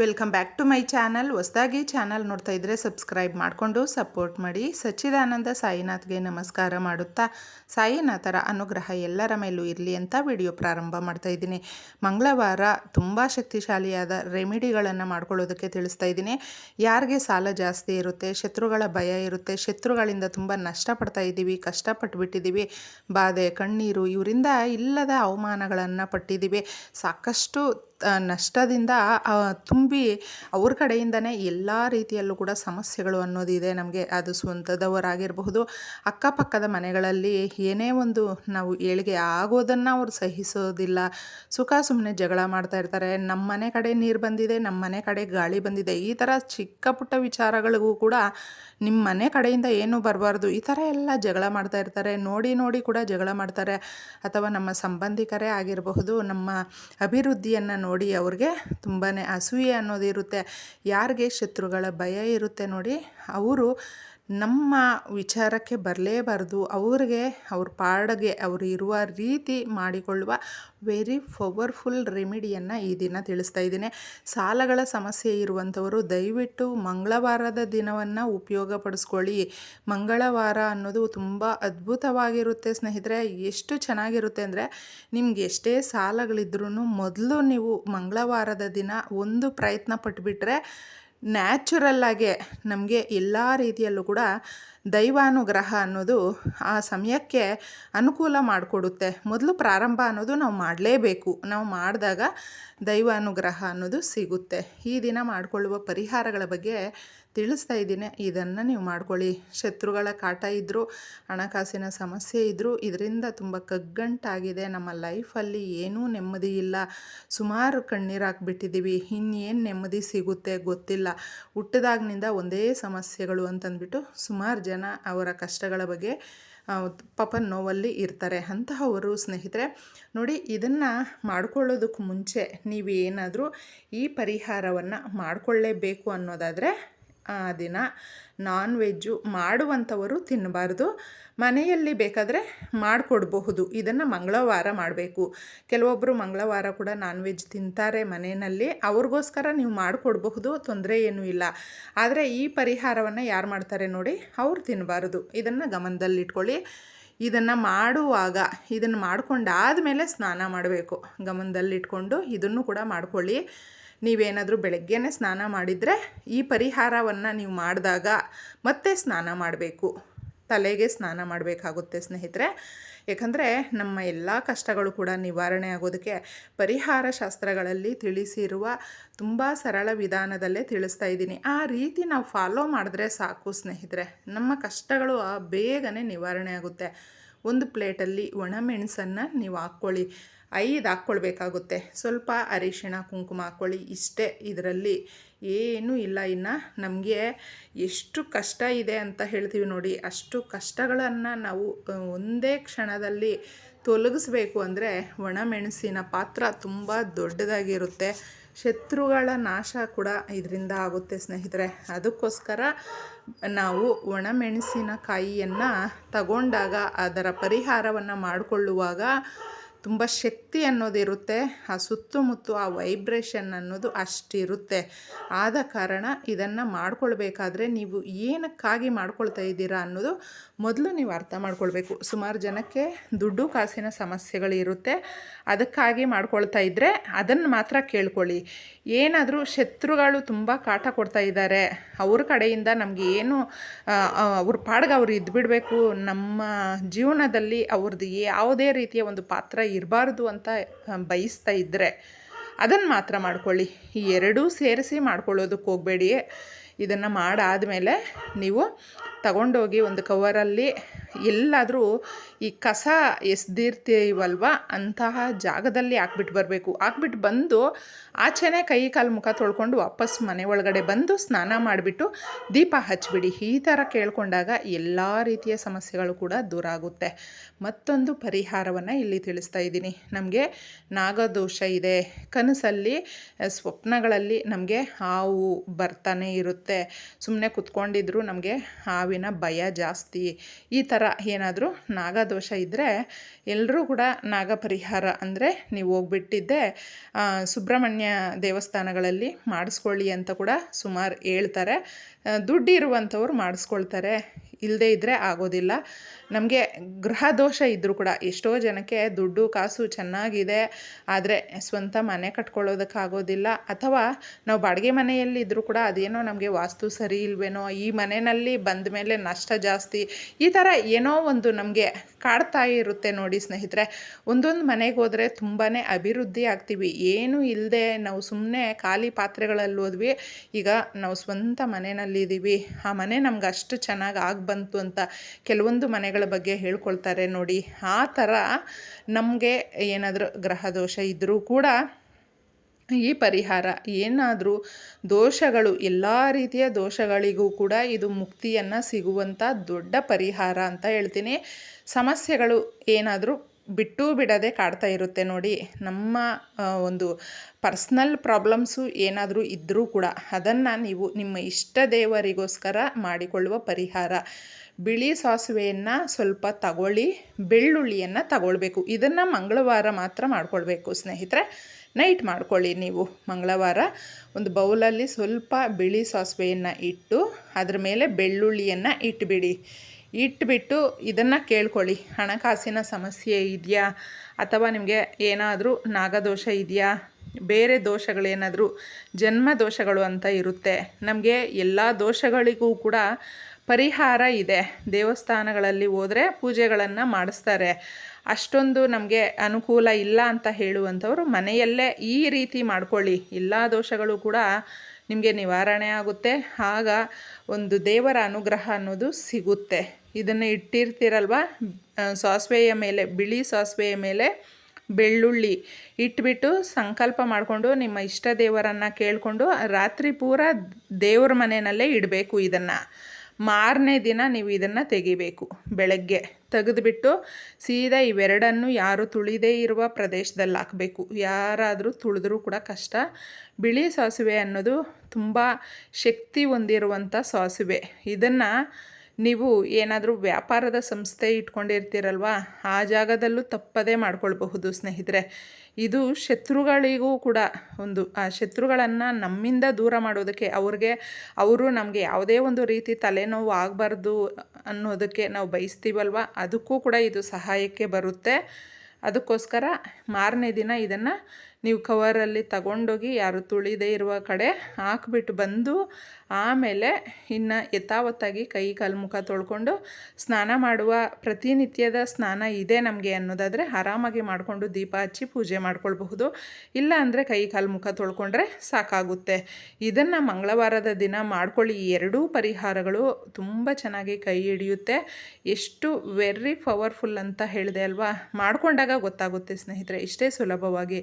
Welcome back to my channel. ಹೊಸದಾಗಿ channel ನೋಡ್ತಾ ಇದ್ದರೆ ಸಬ್ಸ್ಕ್ರೈಬ್ ಮಾಡಿಕೊಂಡು ಸಪೋರ್ಟ್ ಮಾಡಿ. ಸಚ್ಚಿದಾನಂದ ಸಾಯಿನಾಥ್ಗೆ ನಮಸ್ಕಾರ ಮಾಡುತ್ತಾ ಸಾಯಿನಾಥರ ಅನುಗ್ರಹ ಎಲ್ಲರ ಮೇಲೂ ಇರಲಿ ಅಂತ ವಿಡಿಯೋ ಪ್ರಾರಂಭ ಮಾಡ್ತಾ ಇದ್ದೀನಿ. ಮಂಗಳವಾರ ತುಂಬ ಶಕ್ತಿಶಾಲಿಯಾದ ರೆಮಿಡಿಗಳನ್ನು ಮಾಡ್ಕೊಳ್ಳೋದಕ್ಕೆ ತಿಳಿಸ್ತಾ ಇದ್ದೀನಿ. ಯಾರಿಗೆ ಸಾಲ ಜಾಸ್ತಿ ಇರುತ್ತೆ ಶತ್ರುಗಳ ಭಯ ಇರುತ್ತೆ ಶತ್ರುಗಳಿಂದ ತುಂಬ ನಷ್ಟಪಡ್ತಾ ಇದ್ದೀವಿ ಕಷ್ಟಪಟ್ಟುಬಿಟ್ಟಿದ್ದೀವಿ ಬಾಧೆ ಕಣ್ಣೀರು ಇವರಿಂದ ಇಲ್ಲದ ಅವಮಾನಗಳನ್ನು ಪಟ್ಟಿದ್ದೀವಿ. ಸಾಕಷ್ಟು ನಷ್ಟದಿಂದ ಆ, ತುಂಬಿ ಅವ್ರ ಕಡೆಯಿಂದನೇ ಎಲ್ಲ ರೀತಿಯಲ್ಲೂ ಕೂಡ ಸಮಸ್ಯೆಗಳು ಅನ್ನೋದಿದೆ ನಮಗೆ. ಅದು ಸ್ವಂತದವರಾಗಿರಬಹುದು. ಅಕ್ಕಪಕ್ಕದ ಮನೆಗಳಲ್ಲಿ ಏನೇ ಒಂದು ನಾವು ಏಳಿಗೆ ಆಗೋದನ್ನು ಅವರು ಸಹಿಸೋದಿಲ್ಲ. ಸುಖ ಸುಮ್ಮನೆ ಜಗಳ ಮಾಡ್ತಾ ಇರ್ತಾರೆ. ನಮ್ಮ ಮನೆ ಕಡೆ ನೀರು ಬಂದಿದೆ ನಮ್ಮ ಮನೆ ಕಡೆ ಗಾಳಿ ಬಂದಿದೆ. ಈ ಥರ ಚಿಕ್ಕ ಪುಟ್ಟ ವಿಚಾರಗಳಿಗೂ ಕೂಡ ನಿಮ್ಮ ಮನೆ ಕಡೆಯಿಂದ ಏನೂ ಬರಬಾರ್ದು. ಈ ಥರ ಎಲ್ಲ ಜಗಳ ಮಾಡ್ತಾ ಇರ್ತಾರೆ. ನೋಡಿ ನೋಡಿ ಕೂಡ ಜಗಳ ಮಾಡ್ತಾರೆ. ಅಥವಾ ನಮ್ಮ ಸಂಬಂಧಿಕರೇ ಆಗಿರಬಹುದು, ನಮ್ಮ ಅಭಿವೃದ್ಧಿಯನ್ನು ನೋಡಿ ಅವ್ರಿಗೆ ತುಂಬಾ ಅಸೂಯೆ ಅನ್ನೋದು ಇರುತ್ತೆ. ಯಾರಿಗೆ ಶತ್ರುಗಳ ಭಯ ಇರುತ್ತೆ ನೋಡಿ ಅವರು ನಮ್ಮ ವಿಚಾರಕ್ಕೆ ಬರಲೇಬಾರ್ದು. ಅವ್ರಿಗೆ, ಅವ್ರ ಪಾಡಿಗೆ ಅವರು ಇರುವ ರೀತಿ ಮಾಡಿಕೊಳ್ಳುವ ವೆರಿ ಪವರ್ಫುಲ್ ರೆಮಿಡಿಯನ್ನು ಈ ದಿನ ತಿಳಿಸ್ತಾ ಇದ್ದೀನಿ. ಸಾಲಗಳ ಸಮಸ್ಯೆ ಇರುವಂಥವರು ದಯವಿಟ್ಟು ಮಂಗಳವಾರದ ದಿನವನ್ನು ಉಪಯೋಗಪಡಿಸ್ಕೊಳ್ಳಿ. ಮಂಗಳವಾರ ಅನ್ನೋದು ತುಂಬ ಅದ್ಭುತವಾಗಿರುತ್ತೆ ಸ್ನೇಹಿತರೆ. ಎಷ್ಟು ಚೆನ್ನಾಗಿರುತ್ತೆ ಅಂದರೆ ನಿಮ್ಗೆ ಎಷ್ಟೇ ಸಾಲಗಳಿದ್ರೂ ಮೊದಲು ನೀವು ಮಂಗಳವಾರದ ದಿನ ಒಂದು ಪ್ರಯತ್ನ ಪಟ್ಬಿಟ್ರೆ ನ್ಯಾಚುರಲ್ಲಾಗೆ ನಮಗೆ ಎಲ್ಲ ರೀತಿಯಲ್ಲೂ ಕೂಡ ದೈವಾನುಗ್ರಹ ಅನ್ನೋದು ಆ ಸಮಯಕ್ಕೆ ಅನುಕೂಲ ಮಾಡಿಕೊಡುತ್ತೆ. ಮೊದಲು ಪ್ರಾರಂಭ ಅನ್ನೋದು ನಾವು ಮಾಡಲೇಬೇಕು. ನಾವು ಮಾಡಿದಾಗ ದೈವಾನುಗ್ರಹ ಅನ್ನೋದು ಸಿಗುತ್ತೆ. ಈ ದಿನ ಮಾಡಿಕೊಳ್ಳುವ ಪರಿಹಾರಗಳ ಬಗ್ಗೆ ತಿಳಿಸ್ತಾ ಇದ್ದೀನಿ. ಇದನ್ನು ನೀವು ಮಾಡ್ಕೊಳ್ಳಿ. ಶತ್ರುಗಳ ಕಾಟ ಇದ್ದರೂ ಹಣಕಾಸಿನ ಸಮಸ್ಯೆ ಇದ್ದರೂ ಇದರಿಂದ ತುಂಬ ಕಗ್ಗಂಟಾಗಿದೆ. ನಮ್ಮ ಲೈಫಲ್ಲಿ ಏನೂ ನೆಮ್ಮದಿ ಇಲ್ಲ. ಸುಮಾರು ಕಣ್ಣೀರು ಹಾಕ್ಬಿಟ್ಟಿದ್ದೀವಿ ಇನ್ನೇನು ನೆಮ್ಮದಿ ಸಿಗುತ್ತೆ ಗೊತ್ತಿಲ್ಲ. ಹುಟ್ಟಿದಾಗಿನಿಂದ ಒಂದೇ ಸಮಸ್ಯೆಗಳು ಅಂತಂದ್ಬಿಟ್ಟು ಸುಮಾರು ಜನ ಅವರ ಕಷ್ಟಗಳ ಬಗ್ಗೆ ಪಾಪ ನೋವಲ್ಲಿ ಇರ್ತಾರೆ ಅಂತಹವರು ಸ್ನೇಹಿತರೆ. ನೋಡಿ, ಇದನ್ನು ಮಾಡ್ಕೊಳ್ಳೋದಕ್ಕೆ ಮುಂಚೆ ನೀವೇನಾದರೂ ಈ ಪರಿಹಾರವನ್ನು ಮಾಡಿಕೊಳ್ಳೇಬೇಕು ಅನ್ನೋದಾದರೆ ದಿನ ನಾನ್ ವೆಜ್ಜು ಮಾಡುವಂಥವರು ತಿನ್ನಬಾರ್ದು. ಮನೆಯಲ್ಲಿ ಬೇಕಾದರೆ ಮಾಡಿಕೊಡ್ಬಹುದು. ಇದನ್ನು ಮಂಗಳವಾರ ಮಾಡಬೇಕು. ಕೆಲವೊಬ್ಬರು ಮಂಗಳವಾರ ಕೂಡ ನಾನ್ ವೆಜ್ ತಿಂತಾರೆ ಮನೆಯಲ್ಲಿ. ಅವ್ರಿಗೋಸ್ಕರ ನೀವು ಮಾಡಿಕೊಡಬಹುದು, ತೊಂದರೆ ಏನೂ ಇಲ್ಲ. ಆದರೆ ಈ ಪರಿಹಾರವನ್ನು ಯಾರು ಮಾಡ್ತಾರೆ ನೋಡಿ, ಅವ್ರು ತಿನ್ನಬಾರ್ದು ಇದನ್ನು ಗಮನದಲ್ಲಿಟ್ಕೊಳ್ಳಿ. ಇದನ್ನು ಮಾಡುವಾಗ, ಇದನ್ನು ಮಾಡ್ಕೊಂಡಾದಮೇಲೆ ಸ್ನಾನ ಮಾಡಬೇಕು. ಗಮನದಲ್ಲಿಟ್ಕೊಂಡು ಇದನ್ನು ಕೂಡ ಮಾಡ್ಕೊಳ್ಳಿ. ನೀವೇನಾದರೂ ಬೆಳಗ್ಗೆನೇ ಸ್ನಾನ ಮಾಡಿದರೆ ಈ ಪರಿಹಾರವನ್ನು ನೀವು ಮಾಡಿದಾಗ ಮತ್ತೆ ಸ್ನಾನ ಮಾಡಬೇಕು. ತಲೆಗೆ ಸ್ನಾನ ಮಾಡಬೇಕಾಗುತ್ತೆ ಸ್ನೇಹಿತರೆ. ಯಾಕಂದರೆ ನಮ್ಮ ಎಲ್ಲ ಕಷ್ಟಗಳು ಕೂಡ ನಿವಾರಣೆ ಆಗೋದಕ್ಕೆ ಪರಿಹಾರ ಶಾಸ್ತ್ರಗಳಲ್ಲಿ ತಿಳಿಸಿರುವ ತುಂಬ ಸರಳ ವಿಧಾನದಲ್ಲೇ ತಿಳಿಸ್ತಾ ಇದ್ದೀನಿ. ಆ ರೀತಿ ನಾವು ಫಾಲೋ ಮಾಡಿದ್ರೆ ಸಾಕು ಸ್ನೇಹಿತರೆ. ನಮ್ಮ ಕಷ್ಟಗಳು ಬೇಗನೆ ನಿವಾರಣೆ ಆಗುತ್ತೆ. ಒಂದು ಪ್ಲೇಟಲ್ಲಿ ಒಣಮೆಣಸನ್ನು ನೀವು ಹಾಕ್ಕೊಳ್ಳಿ. ಐದು ಹಾಕ್ಕೊಳ್ಬೇಕಾಗುತ್ತೆ. ಸ್ವಲ್ಪ ಅರಿಶಿಣ, ಕುಂಕುಮ ಹಾಕ್ಕೊಳ್ಳಿ. ಇಷ್ಟೇ ಇದರಲ್ಲಿ ಏನೂ ಇಲ್ಲ. ಇನ್ನು ನಮಗೆ ಎಷ್ಟು ಕಷ್ಟ ಇದೆ ಅಂತ ಹೇಳ್ತೀವಿ ನೋಡಿ. ಅಷ್ಟು ಕಷ್ಟಗಳನ್ನು ನಾವು ಒಂದೇ ಕ್ಷಣದಲ್ಲಿ ತೊಲಗಿಸ್ಬೇಕು ಅಂದರೆ ಒಣಮೆಣಸಿನ ಪಾತ್ರ ತುಂಬ ದೊಡ್ಡದಾಗಿರುತ್ತೆ. ಶತ್ರುಗಳ ನಾಶ ಕೂಡ ಇದರಿಂದ ಆಗುತ್ತೆ ಸ್ನೇಹಿತರೆ. ಅದಕ್ಕೋಸ್ಕರ ನಾವು ಒಣಮೆಣಸಿನಕಾಯಿಯನ್ನು ತಗೊಂಡಾಗ ಅದರ ಪರಿಹಾರವನ್ನು ಮಾಡಿಕೊಳ್ಳುವಾಗ ತುಂಬ ಶಕ್ತಿ ಅನ್ನೋದಿರುತ್ತೆ ಆ ಸುತ್ತಮುತ್ತ ಆ ವೈಬ್ರೇಷನ್ ಅನ್ನೋದು ಅಷ್ಟಿರುತ್ತೆ. ಆದ ಕಾರಣ ಇದನ್ನು ಮಾಡ್ಕೊಳ್ಬೇಕಾದ್ರೆ ನೀವು ಏನಕ್ಕಾಗಿ ಮಾಡ್ಕೊಳ್ತಾ ಇದ್ದೀರಾ ಅನ್ನೋದು ಮೊದಲು ನೀವು ಅರ್ಥ ಮಾಡ್ಕೊಳ್ಬೇಕು. ಸುಮಾರು ಜನಕ್ಕೆ ದುಡ್ಡು ಕಾಸಿನ ಸಮಸ್ಯೆಗಳಿರುತ್ತೆ ಅದಕ್ಕಾಗಿ ಮಾಡ್ಕೊಳ್ತಾ ಇದ್ದರೆ ಅದನ್ನು ಮಾತ್ರ ಕೇಳ್ಕೊಳ್ಳಿ. ಏನಾದರೂ ಶತ್ರುಗಳು ತುಂಬ ಕಾಟ ಕೊಡ್ತಾ ಇದ್ದಾರೆ. ಅವ್ರ ಕಡೆಯಿಂದ ನಮಗೆ ಏನು ಅವ್ರ ಪಾಡ್ಗೆ ಅವ್ರು ಇದ್ಬಿಡಬೇಕು. ನಮ್ಮ ಜೀವನದಲ್ಲಿ ಅವ್ರದ್ದು ಯಾವುದೇ ರೀತಿಯ ಒಂದು ಪಾತ್ರ ಇರಬಾರ್ದು ಅಂತ ಬಯಸ್ತಾ ಇದ್ದರೆ ಅದನ್ನು ಮಾತ್ರ ಮಾಡ್ಕೊಳ್ಳಿ. ಈ ಎರಡೂ ಸೇರಿಸಿ ಮಾಡ್ಕೊಳ್ಳೋದಕ್ಕೆ ಹೋಗಬೇಡಿ. ಇದನ್ನು ಮಾಡಾದಮೇಲೆ ನೀವು ತಗೊಂಡೋಗಿ ಒಂದು ಕವರಲ್ಲಿ ಎಲ್ಲಾದರೂ ಈ ಕಸ ಎಸ್ದಿರ್ತೀವಲ್ವ? ಅಂತಹ ಜಾಗದಲ್ಲಿ ಹಾಕ್ಬಿಟ್ಟು ಬರಬೇಕು. ಹಾಕ್ಬಿಟ್ಟು ಬಂದು ಆಚೆನೇ ಕೈ ಕಾಲು ಮುಖ ತೊಳ್ಕೊಂಡು ವಾಪಸ್ ಮನೆ ಒಳಗಡೆ ಬಂದು ಸ್ನಾನ ಮಾಡಿಬಿಟ್ಟು ದೀಪ ಹಚ್ಚಿಬಿಡಿ ಈ ಥರ ಕೇಳಿಕೊಂಡಾಗ ಎಲ್ಲ ರೀತಿಯ ಸಮಸ್ಯೆಗಳು ಕೂಡ ದೂರ ಆಗುತ್ತೆ. ಮತ್ತೊಂದು ಪರಿಹಾರವನ್ನು ಇಲ್ಲಿ ತಿಳಿಸ್ತಾ ಇದ್ದೀನಿ. ನಮಗೆ ನಾಗದೋಷ ಇದೆ. ಕನಸಲ್ಲಿ ಸ್ವಪ್ನಗಳಲ್ಲಿ ನಮಗೆ ಹಾವು ಬರ್ತಾನೆ ಇರುತ್ತೆ. ಸುಮ್ಮನೆ ಕುತ್ಕೊಂಡಿದ್ರು ನಮಗೆ ಹಾವು ಹಾವಿನ ಭಯ ಜಾಸ್ತಿ. ಈ ಥರ ಏನಾದರೂ ನಾಗದೋಷ ಇದ್ದರೆ ಎಲ್ಲರೂ ಕೂಡ ನಾಗ ಪರಿಹಾರ ಅಂದರೆ ನೀವು ಹೋಗ್ಬಿಟ್ಟಿದ್ದೆ ಸುಬ್ರಹ್ಮಣ್ಯ ದೇವಸ್ಥಾನಗಳಲ್ಲಿ ಮಾಡಿಸ್ಕೊಳ್ಳಿ ಅಂತ ಕೂಡ ಸುಮಾರು ಹೇಳ್ತಾರೆ. ದುಡ್ಡಿರುವಂಥವ್ರು ಮಾಡಿಸ್ಕೊಳ್ತಾರೆ. ಇಲ್ಲದೇ ಇದ್ದರೆ ಆಗೋದಿಲ್ಲ. ನಮಗೆ ಗೃಹ ದೋಷ ಇದ್ದರೂ ಕೂಡ ಎಷ್ಟೋ ಜನಕ್ಕೆ ದುಡ್ಡು ಕಾಸು ಚೆನ್ನಾಗಿದೆ, ಆದರೆ ಸ್ವಂತ ಮನೆ ಕಟ್ಕೊಳ್ಳೋದಕ್ಕಾಗೋದಿಲ್ಲ ಅಥವಾ ನಾವು ಬಾಡಿಗೆ ಮನೆಯಲ್ಲಿ ಇದ್ದರೂ ಕೂಡ ಅದೇನೋ ನಮಗೆ ವಾಸ್ತು ಸರಿ ಇಲ್ವೇನೋ, ಈ ಮನೆಯಲ್ಲಿ ಬಂದ ಮೇಲೆ ನಷ್ಟ ಜಾಸ್ತಿ, ಈ ಥರ ಏನೋ ಒಂದು ನಮಗೆ ಕಾಡ್ತಾ ಇರುತ್ತೆ ನೋಡಿ ಸ್ನೇಹಿತರೆ. ಒಂದೊಂದು ಮನೆಗೆ ಹೋದರೆ ತುಂಬಾ ಅಭಿವೃದ್ಧಿ ಆಗ್ತೀವಿ. ಏನೂ ಇಲ್ಲದೆ ನಾವು ಸುಮ್ಮನೆ ಖಾಲಿ ಪಾತ್ರೆಗಳಲ್ಲಿ ಹೋದ್ವಿ. ಈಗ ನಾವು ಸ್ವಂತ ಮನೆಯಲ್ಲಿದ್ದೀವಿ. ಆ ಮನೆ ನಮ್ಗೆ ಅಷ್ಟು ಚೆನ್ನಾಗಿ ಆಗಿ ಬಂತು ಅಂತ ಕೆಲವೊಂದು ಮನೆಗಳ ಬಗ್ಗೆ ಹೇಳ್ಕೊಳ್ತಾರೆ ನೋಡಿ. ಆ ಥರ ನಮಗೆ ಏನಾದರೂ ಗ್ರಹ ದೋಷ ಇದ್ದರೂ ಕೂಡ ಈ ಪರಿಹಾರ, ಏನಾದರೂ ದೋಷಗಳು, ಎಲ್ಲ ರೀತಿಯ ದೋಷಗಳಿಗೂ ಕೂಡ ಇದು ಮುಕ್ತಿಯನ್ನು ಸಿಗುವಂಥ ದೊಡ್ಡ ಪರಿಹಾರ ಅಂತ ಹೇಳ್ತೀನಿ. ಸಮಸ್ಯೆಗಳು ಏನಾದರೂ ಬಿಟ್ಟು ಬಿಡದೆ ಕಾಡ್ತಾ ಇರುತ್ತೆ ನೋಡಿ. ನಮ್ಮ ಒಂದು ಪರ್ಸ್ನಲ್ ಪ್ರಾಬ್ಲಮ್ಸು ಏನಾದರೂ ಇದ್ದರೂ ಕೂಡ ಅದನ್ನು ನೀವು ನಿಮ್ಮ ಇಷ್ಟ ದೇವರಿಗೋಸ್ಕರ ಮಾಡಿಕೊಳ್ಳುವ ಪರಿಹಾರ. ಬಿಳಿ ಸಾಸಿವೆಯನ್ನು ಸ್ವಲ್ಪ ತಗೊಳ್ಳಿ, ಬೆಳ್ಳುಳ್ಳಿಯನ್ನು ತಗೊಳ್ಬೇಕು. ಇದನ್ನು ಮಂಗಳವಾರ ಮಾತ್ರ ಮಾಡ್ಕೊಳ್ಬೇಕು ಸ್ನೇಹಿತರೆ. ನೈಟ್ ಮಾಡ್ಕೊಳ್ಳಿ ನೀವು ಮಂಗಳವಾರ. ಒಂದು ಬೌಲಲ್ಲಿ ಸ್ವಲ್ಪ ಬಿಳಿ ಸಾಸಿವೆಯನ್ನು ಇಟ್ಟು ಅದರ ಮೇಲೆ ಬೆಳ್ಳುಳ್ಳಿಯನ್ನು ಇಟ್ಬಿಡಿ. ಇಟ್ಬಿಟ್ಟು ಇದನ್ನು ಕೇಳ್ಕೊಳ್ಳಿ. ಹಣಕಾಸಿನ ಸಮಸ್ಯೆ ಇದೆಯಾ? ಅಥವಾ ನಿಮಗೆ ಏನಾದರೂ ನಾಗದೋಷ ಇದೆಯಾ? ಬೇರೆ ದೋಷಗಳೇನಾದರೂ ಜನ್ಮ ದೋಷಗಳು ಅಂತ ಇರುತ್ತೆ. ನಮಗೆ ಎಲ್ಲ ದೋಷಗಳಿಗೂ ಕೂಡ ಪರಿಹಾರ ಇದೆ. ದೇವಸ್ಥಾನಗಳಲ್ಲಿ ಹೋದರೆ ಪೂಜೆಗಳನ್ನು ಮಾಡಿಸ್ತಾರೆ. ಅಷ್ಟೊಂದು ನಮಗೆ ಅನುಕೂಲ ಇಲ್ಲ ಅಂತ ಹೇಳುವಂಥವ್ರು ಮನೆಯಲ್ಲೇ ಈ ರೀತಿ ಮಾಡ್ಕೊಳ್ಳಿ. ಎಲ್ಲ ದೋಷಗಳು ಕೂಡ ನಿಮಗೆ ನಿವಾರಣೆ ಆಗುತ್ತೆ. ಆಗ ಒಂದು ದೇವರ ಅನುಗ್ರಹ ಅನ್ನೋದು ಸಿಗುತ್ತೆ. ಇದನ್ನು ಇಟ್ಟಿರ್ತೀರಲ್ವ? ಸಾಸಿವೆಯ ಮೇಲೆ, ಬಿಳಿ ಸಾಸಿವೆಯ ಮೇಲೆ ಬೆಳ್ಳುಳ್ಳಿ ಇಟ್ಬಿಟ್ಟು ಸಂಕಲ್ಪ ಮಾಡಿಕೊಂಡು ನಿಮ್ಮ ಇಷ್ಟ ದೇವರನ್ನು ಕೇಳಿಕೊಂಡು ರಾತ್ರಿ ಪೂರ ದೇವ್ರ ಮನೆಯಲ್ಲೇ ಇಡಬೇಕು ಇದನ್ನು. ಮಾರನೇ ದಿನ ನೀವು ಇದನ್ನು ತೆಗಿಬೇಕು ಬೆಳಗ್ಗೆ. ತೆಗೆದುಬಿಟ್ಟು ಸೀದಾ ಇವೆರಡನ್ನು ಯಾರು ತುಳಿದೇ ಇರುವ ಪ್ರದೇಶದಲ್ಲಿ ಹಾಕಬೇಕು. ಯಾರಾದರೂ ತುಳಿದ್ರೂ ಕೂಡ ಕಷ್ಟ. ಬಿಳಿ ಸಾಸಿವೆ ಅನ್ನೋದು ತುಂಬ ಶಕ್ತಿ ಹೊಂದಿರುವಂಥ ಸಾಸಿವೆ. ಇದನ್ನು ನೀವು ಏನಾದರೂ ವ್ಯಾಪಾರದ ಸಂಸ್ಥೆ ಇಟ್ಕೊಂಡಿರ್ತೀರಲ್ವ, ಆ ಜಾಗದಲ್ಲೂ ತಪ್ಪದೇ ಮಾಡ್ಕೊಳ್ಬಹುದು ಸ್ನೇಹಿತರೆ. ಇದು ಶತ್ರುಗಳಿಗೂ ಕೂಡ ಒಂದು, ಆ ಶತ್ರುಗಳನ್ನು ನಮ್ಮಿಂದ ದೂರ ಮಾಡೋದಕ್ಕೆ ಅವ್ರಿಗೆ, ಅವರು ನಮಗೆ ಯಾವುದೇ ಒಂದು ರೀತಿ ತಲೆನೋವು ಆಗಬಾರ್ದು ಅನ್ನೋದಕ್ಕೆ ನಾವು ಬಯಸ್ತೀವಲ್ವ, ಅದಕ್ಕೂ ಕೂಡ ಇದು ಸಹಾಯಕ್ಕೆ ಬರುತ್ತೆ. ಅದಕ್ಕೋಸ್ಕರ ಮಾರನೇ ದಿನ ಇದನ್ನು ನೀವು ಕವರಲ್ಲಿ ತಗೊಂಡೋಗಿ ಯಾರು ತುಳಿದೇ ಇರುವ ಕಡೆ ಹಾಕ್ಬಿಟ್ಟು ಬಂದು ಆಮೇಲೆ ಇನ್ನು ಯಥಾವತ್ತಾಗಿ ಕೈ ಕಾಲು ಮುಖ ತೊಳ್ಕೊಂಡು ಸ್ನಾನ ಮಾಡುವ ಪ್ರತಿನಿತ್ಯದ ಸ್ನಾನ ಇದೆ ನಮಗೆ ಅನ್ನೋದಾದರೆ ಆರಾಮಾಗಿ ಮಾಡಿಕೊಂಡು ದೀಪ ಹಚ್ಚಿ ಪೂಜೆ ಮಾಡ್ಕೊಳ್ಬಹುದು. ಇಲ್ಲ ಅಂದರೆ ಕೈ ಕಾಲು ಮುಖ ತೊಳ್ಕೊಂಡ್ರೆ ಸಾಕಾಗುತ್ತೆ. ಇದನ್ನು ಮಂಗಳವಾರದ ದಿನ ಮಾಡ್ಕೊಳ್ಳಿ. ಈ ಎರಡೂ ಪರಿಹಾರಗಳು ತುಂಬ ಚೆನ್ನಾಗಿ ಕೈ ಹಿಡಿಯುತ್ತೆ. ಎಷ್ಟು ವೆರಿ ಪವರ್ಫುಲ್ ಅಂತ ಹೇಳಿದೆ ಅಲ್ವಾ? ಮಾಡಿಕೊಂಡಾಗ ಗೊತ್ತಾಗುತ್ತೆ ಸ್ನೇಹಿತರೆ, ಇಷ್ಟೇ ಸುಲಭವಾಗಿ.